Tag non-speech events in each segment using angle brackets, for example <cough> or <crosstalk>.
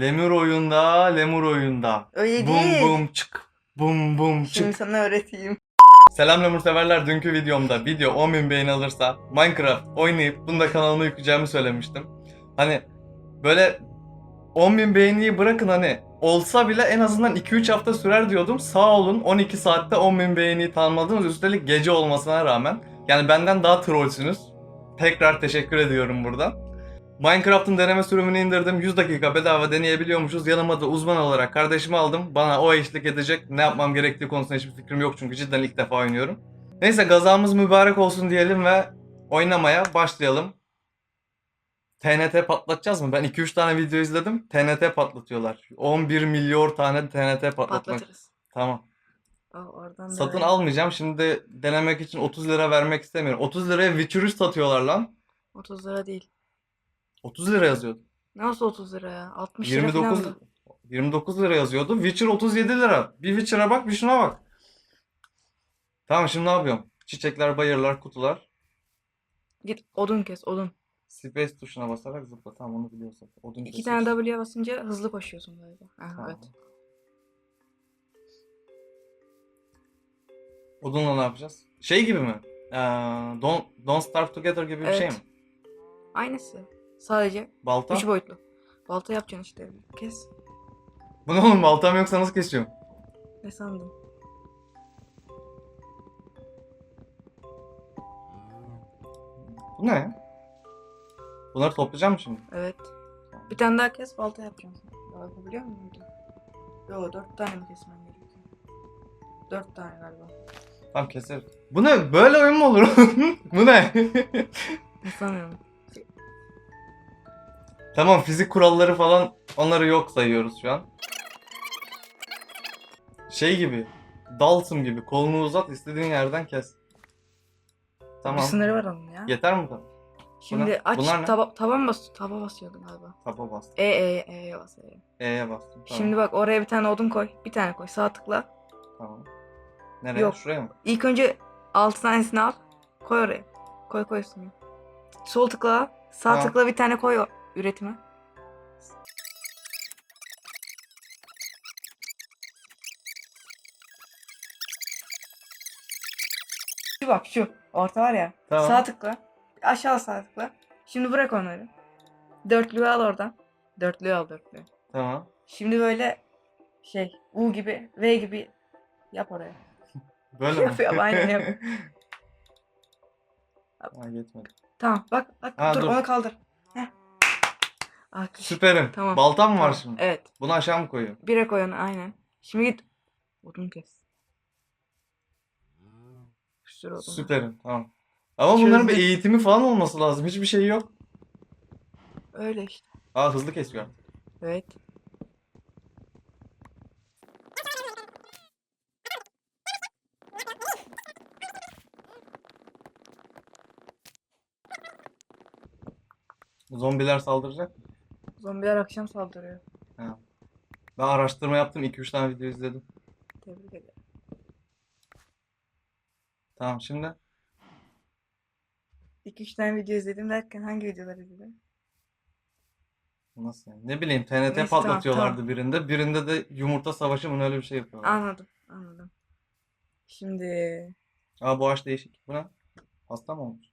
Lemur oyunda, lemur oyunda. Öyle Bum değil. bum çık. Bum bum Şimdi çık. sana öğreteyim. Selam lemur severler. Dünkü videomda video 10.000 beğeni alırsa Minecraft oynayıp bunu da kanalıma yükleyeceğimi söylemiştim. Hani böyle 10.000 beğeniyi bırakın hani olsa bile en azından 2-3 hafta sürer diyordum. Sağ olun 12 saatte 10.000 beğeniyi tamamladınız. Üstelik gece olmasına rağmen. Yani benden daha trollsünüz. Tekrar teşekkür ediyorum buradan. Minecraft'ın deneme sürümünü indirdim. 100 dakika bedava deneyebiliyormuşuz. Yanıma da uzman olarak kardeşimi aldım. Bana o eşlik edecek. Ne yapmam gerektiği konusunda hiçbir fikrim yok çünkü cidden ilk defa oynuyorum. Neyse gazamız mübarek olsun diyelim ve oynamaya başlayalım. TNT patlatacağız mı? Ben 2-3 tane video izledim. TNT patlatıyorlar. 11 milyon tane TNT patlatmak. Patlatırız. Tamam. Aa, oradan da Satın ver. almayacağım. Şimdi denemek için 30 lira vermek istemiyorum. 30 liraya Witcher 3 satıyorlar lan. 30 lira değil. 30 lira yazıyordu. Nasıl 30 lira ya? 60 lira falan 29 da. 29 lira yazıyordu. Witcher 37 lira. Bir Witcher'a bak, bir şuna bak. Tamam şimdi ne yapıyorum? Çiçekler, bayırlar, kutular. Git odun kes odun. Space tuşuna basarak zıpla. Tamam onu biliyorsun. Odun İki kesiyorsun. tane W'ye basınca hızlı koşuyorsun galiba. Ha, Tamam. evet. Odunla ne yapacağız? Şey gibi mi? Ee, don't, don't Starve Together gibi bir şey mi? Aynısı. Sadece Balta? 3 boyutlu. Balta yapacaksın işte. Kes. Bu ne oğlum? Baltam yoksa nasıl kesiyorum? Ne sandın? Bu ne? Bunları toplayacağım mı şimdi? Evet. Bir tane daha kes balta yapacaksın. Ya yapabiliyor musun? Yo 4 tane mi kesmen gerekiyor? 4 tane galiba. Tamam keseriz. Bu ne? Böyle oyun mu olur? <laughs> Bu ne? Ne sanıyorum. Tamam fizik kuralları falan onları yok sayıyoruz şu an. Şey gibi. Dalsım gibi. Kolunu uzat istediğin yerden kes. Tamam. Bir sınırı var onun ya. Yeter mi bu? Şimdi Bunlar- aç bunlar ne? taba, taban bas taba basıyordun galiba. Tapa bastım. E e e bas e. E'ye bastım. Tamam. Şimdi bak oraya bir tane odun koy. Bir tane koy. Sağ tıkla. Tamam. Nereye? Yok. Şuraya mı? İlk önce 6 tanesini al. Koy oraya. Koy koy üstüne. Sol tıkla. Sağ Tamam. tıkla bir tane koy o üretime. Şu bak şu. Orta var ya. Tamam. Sağ tıkla. Aşağı sağ tıkla. Şimdi bırak onları. Dörtlüğü al oradan. Dörtlüğü al dörtlüğü. Tamam. Şimdi böyle şey U gibi V gibi yap oraya. <laughs> Böyle mi? Yapıyorum, aynen yap. Ha <laughs> geçmedi. Tamam bak bak Ha, dur, dur. onu kaldır. Alkış. Süperim. Tamam. Baltam mı var Tamam, şimdi? Evet. Bunu aşağı mı koyuyorum? Bire koy onu aynen. Şimdi git. Odun kes. Bir sürü odun. var. Süperim. Tamam. Ama bunların bir Çözdük. eğitimi falan olması lazım. Hiçbir şey yok. Öyle işte. Aa hızlı kesiyor. Evet. Zombiler saldıracak mı? Zombiler akşam saldırıyor. Ben araştırma yaptım. 2-3 tane video izledim. Tebrik ederim. Tamam şimdi 2-3 tane video izledim derken hangi videolar izledin? nasıl yani? Ne bileyim TNT Neyse, tamam, patlatıyorlardı birinde. Birinde de yumurta savaşı mı ne öyle bir şey yapıyorlar. Anladım. Anladım. Şimdi Aa bu ağaç değişik. Bu ne? Hasta mı olmuş?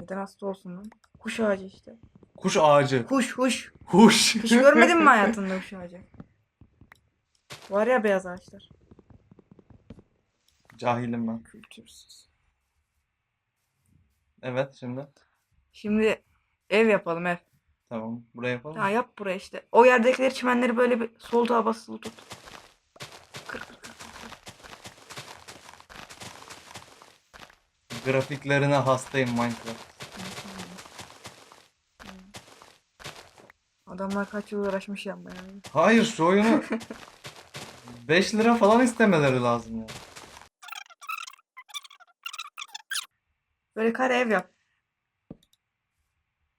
neden hasta olsun lan? Kuş ağacı işte. Kuş ağacı. Kuş kuş. Kuş. Hiç görmedin mi <laughs> hayatında kuş ağacı? Var ya beyaz ağaçlar. Cahilim ben. Kültürsüz. Evet şimdi. Şimdi ev yapalım ev. Tamam. Buraya yapalım. Ya yap buraya işte. O yerdekileri çimenleri böyle bir sol tağa basılı tut. Kır kır kır. Grafiklerine hastayım Minecraft. Adamlar kaç yıl uğraşmış yapmaya. Hayır şu oyunu <laughs> 5 lira falan istemeleri lazım ya. Böyle kare ev yap.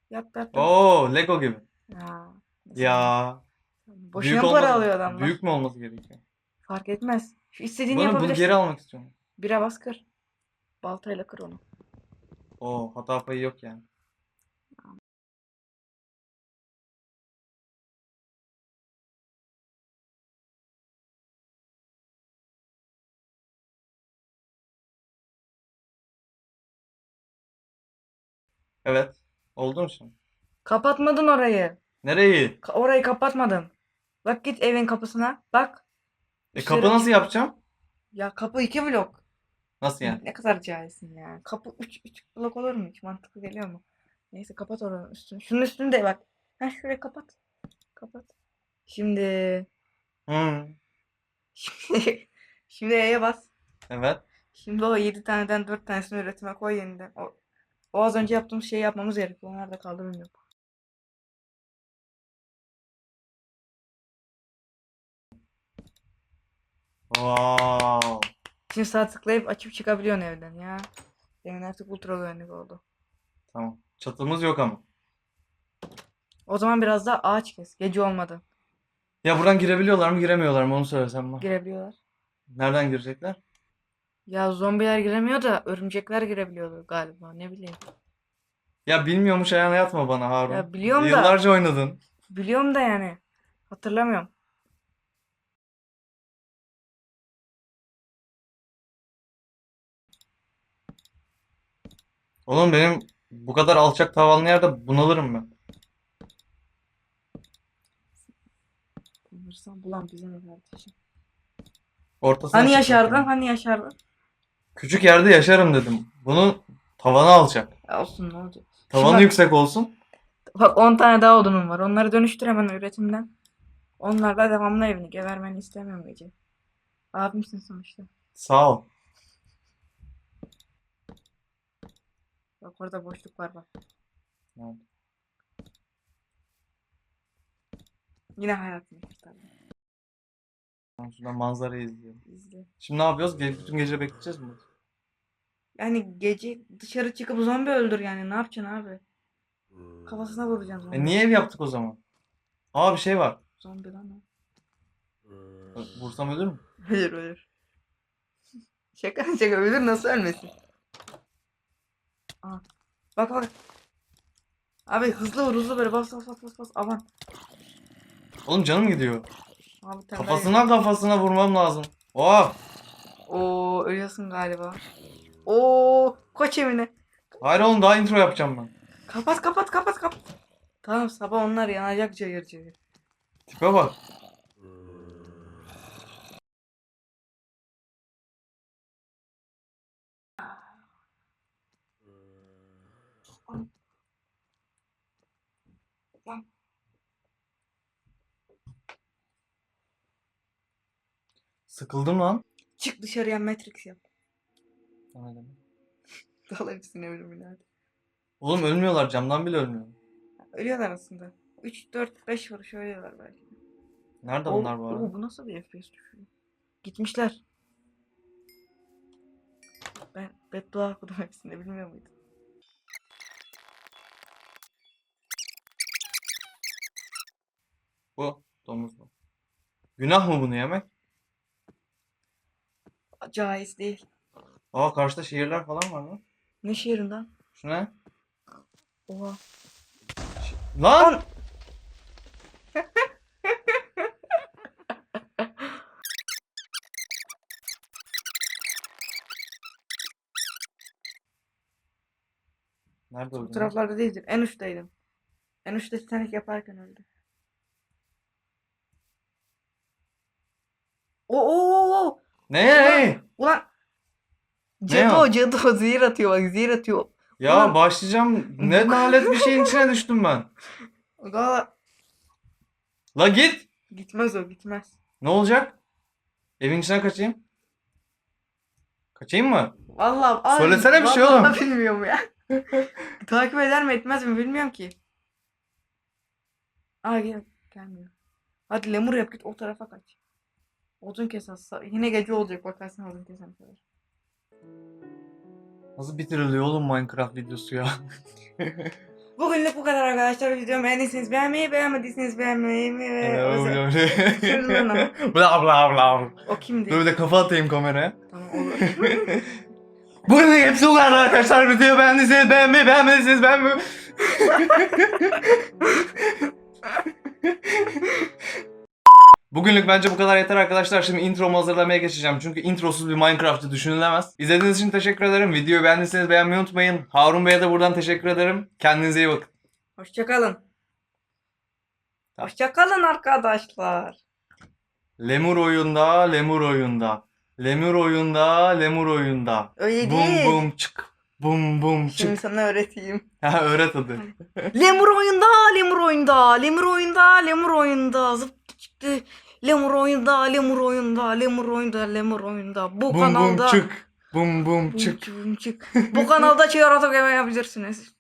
Yap yap yap. Oo Lego gibi. Ya. Ya. Boşuna büyük para olması- alıyor adamlar. Büyük mü olması gerekiyor? Fark etmez. Şu istediğini Bunu, bunu yapabilirsin. geri almak istiyorum. Bire bas kır. Baltayla kır onu. Oo hata payı yok yani. Evet. Oldu mu şimdi? Kapatmadın orayı. Nereyi? Ka- orayı kapatmadın. Bak git evin kapısına. Bak. E Dışarı kapı nasıl çık. yapacağım? Ya kapı iki blok. Nasıl yani? Ne kadar cahilsin ya. Kapı 3 3 blok olur mu hiç? Mantıklı geliyor mu? Neyse kapat oranın üstünü. Şunun üstünü de bak. Ha şurayı kapat. Kapat. Şimdi Hı. şimdi <laughs> şimdi E'ye bas. Evet. Şimdi o 7 taneden 4 tanesini üretime koy yeniden. O, o az önce yaptığımız şeyi yapmamız gerekiyor. Onlar da kaldı bilmiyorum. Wow. Şimdi sağ tıklayıp açıp çıkabiliyorsun evden ya. Evin artık ultra güvenlik oldu. Tamam. Çatımız yok ama. O zaman biraz daha ağaç kes. Gece olmadı. Ya buradan girebiliyorlar mı giremiyorlar mı onu söylesem bana. Girebiliyorlar. Nereden girecekler? Ya zombiler giremiyor da örümcekler girebiliyordu galiba. Ne bileyim. Ya bilmiyormuş ayağına yatma bana Harun. Ya biliyorum da- Yıllarca oynadın. Biliyorum da yani. Hatırlamıyorum. Oğlum benim bu kadar alçak tavanlı yerde bunalırım ben. Bulursam bulan bize ne kardeşim. Ortasına Hani yaşardın? yani. Hani yaşardın? Küçük yerde yaşarım dedim. Bunun tavanı alçak. Ya olsun ne olacak. Tavanı bak- yüksek olsun. Bak 10 tane daha odunum var. Onları dönüştür hemen üretimden. Onlarla devamlı evini gevermeni istemiyorum Gece. Abimsin sonuçta. Sağ ol. Bak orada boşluk var bak. Evet. Yine hayatını kurtardım. Şuradan manzarayı izleyelim. İzle. Şimdi ne yapıyoruz? Ge- bütün gece bekleyeceğiz mi? Yani gece dışarı çıkıp zombi öldür yani. Ne yapacaksın abi? Kafasına vuracaksın zombi. E niye ev yaptık o zaman? Aa bir şey var. Zombi lan o. Vursam ölür mü? Hayır hayır. Şaka şaka ölür nasıl ölmesin? Aa. Bak bak. Abi hızlı vur hızlı böyle bas bas bas bas bas aman. Oğlum canım gidiyor. Abi tane Kafasına kafasına vurmam lazım. Oh! Oo ölüyorsun galiba. Oo koç evine. Hayır oğlum daha intro yapacağım ben. Kapat kapat kapat kapat. Tamam sabah onlar yanacak cayır cayır. Tipe bak. Sıkıldım lan. Çık dışarıya Matrix yap. O ne demek? <laughs> Dal hepsine ölümüne hadi. Oğlum ölmüyorlar camdan bile ölmüyor. Ölüyorlar aslında. 3, 4, 5 vuruş ölüyorlar belki. Nerede Oo, bunlar bu arada? oo, bu nasıl bir FPS düşüyor? Gitmişler. Ben beddua okudum <laughs> hepsinde bilmiyor muydun? Bu domuz bu. Günah mı bunu yemek? Caiz değil. Aa karşıda şehirler falan var lan. Ne şehrinden? Şu ne? Oha. Lan! Nerede Bu öldün? lan? taraflarda değildir. En uçtaydım. En uçta Titanic yaparken öldü. Oo, oo, oo. Ne? Ulan. Ne Cadı o? o cadı o zehir atıyor bak zehir atıyor. Ya Ulan. başlayacağım. Ne nalet bir şeyin içine düştüm ben. Valla La git. gitmez o gitmez. Ne olacak? Evin içine kaçayım. Kaçayım mı? Vallahi abi, Söylesene bir şey vallahi oğlum. bilmiyorum ya. <laughs> Takip eder mi etmez mi bilmiyorum ki. Aa gel gelmiyor. Hadi lemur yap git o tarafa kaç. Odun kes hassa. Yine gece olacak bakarsın odun kesene kadar. Nasıl bitiriliyor oğlum Minecraft videosu ya? <laughs> Bugünlük bu kadar arkadaşlar. Videomu beğendiyseniz beğenmeyi, beğenmediyseniz beğenmeyi ve özel- <laughs> bla bla bla. O kimdi? Dur bir de kafa atayım kameraya. Tamam olur. <laughs> Bugün hepsi bu kadar arkadaşlar. Videoyu beğendiyseniz beğenmeyi, beğenmediyseniz beğenmeyi. Bugünlük bence bu kadar yeter arkadaşlar. Şimdi intromu hazırlamaya geçeceğim. Çünkü introsuz bir Minecraft'ı düşünülemez. İzlediğiniz için teşekkür ederim. Videoyu beğendiyseniz beğenmeyi unutmayın. Harun Bey'e de buradan teşekkür ederim. Kendinize iyi bakın. Hoşçakalın. Hoşçakalın arkadaşlar. Lemur oyunda, lemur oyunda. Lemur oyunda, lemur oyunda. Öyle Bum değil. bum çık. Bum bum Şimdi çık. sana öğreteyim. <laughs> Ha öğret hadi. Lemur oyunda, lemur oyunda, lemur oyunda, lemur oyunda. Zıp çıktı. Lemur oyunda, lemur oyunda, lemur oyunda, lemur oyunda. Bu Bum bum kanalda çık. Bum bum Bum çık. çık, bum çık. <laughs> Bu kanalda çığır atak yapabilirsiniz.